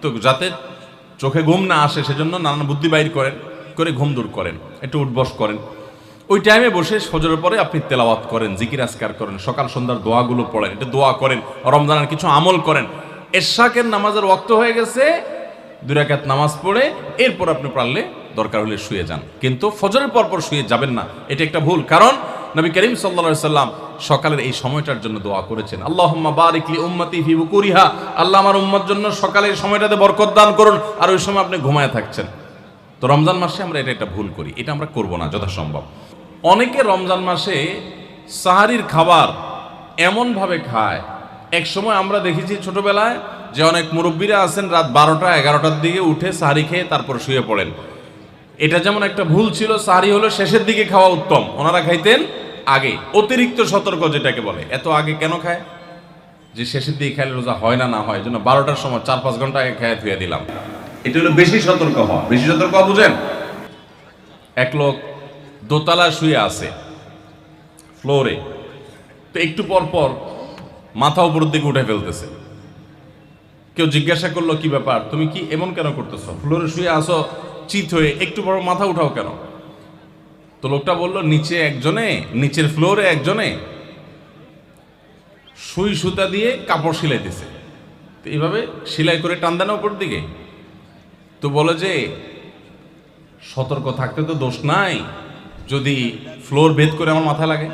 তো যাতে চোখে ঘুম না আসে, সেজন্য নানান বুদ্ধি বাইর করেন, করে ঘুম দূর করেন, একটু উঠবস করেন। ওই টাইমে বসে ফজরের পরে আপনি তেলাওয়াত করেন, জিকির আসকার করেন, সকাল সন্ধ্যার দোয়াগুলো পড়েন, একটু দোয়া করেন, রমজানের কিছু আমল করেন। এরশাকের নামাজের ওয়াক্ত হয়ে গেছে, দুই রাকাত নামাজ পড়ে, এরপর আপনি পারলে দরকার হলে শুয়ে যান। কিন্তু ফজরের পর পর শুয়ে যাবেন না, এটা একটা ভুল। কারণ নবী করিম সাল্লা সাল্লাম সকালের এই সময়টার জন্য দোয়া করেছেন। আল্লাহ বারিকলি উম্মতি ফি বুকুরিহা। আল্লাহ আমার উম্মার জন্য সকালের সময়টাতে বরকত দান করুন আর ওই সময় আপনি ঘুমায় থাকছেন। তো রমজান মাসে আমরা এটা একটা ভুল করি, এটা আমরা করব না যথাসম্ভব। অনেকে রমজান মাসে সাহারির খাবার এমনভাবে খায়, এক সময় আমরা দেখেছি ছোটবেলায় যে অনেক মুরব্বীরা আছেন রাত বারোটা এগারোটার দিকে উঠে সাহারি খেয়ে তারপর শুয়ে পড়েন। এটা যেমন একটা ভুল ছিল সাহারি হলো শেষের দিকে খাওয়া উত্তম। ওনারা খাইতেন আগে। অতিরিক্ত সতর্ক যেটাকে বলে। এত আগে কেন খায়? যে শেষের দিকে খাইলে রোজা হয় না না হয় জন্য বারোটার সময় চার পাঁচ ঘণ্টা আগে খেয়ে ধুয়ে দিলাম। এটা হলো বেশি সতর্ক হওয়া। বেশি সতর্ক বুঝেন? এক লোক দোতলা শুয়ে আছে, ফ্লোরে। তো একটু পর পর মাথা উপরের দিকে উঠে ফেলতেছে। কেউ জিজ্ঞাসা করল, কি ব্যাপার? তুমি কি এমন কেন করতেছো? ফ্লোরে শুয়ে আসো চিত হয়ে একটু বড় মাথা উঠাও কেন? তো লোকটা বলল, নিচে একজনে, নিচের ফ্লোরে একজনে সুই সুতা দিয়ে কাপড় সিলাইতেছে তো এইভাবে সেলাই করে টান দেন উপর দিকে। তো বলে যে, সতর্ক থাকতে তো দোষ নাই, যদি ফ্লোর ভেদ করে আমার মাথায় লাগে।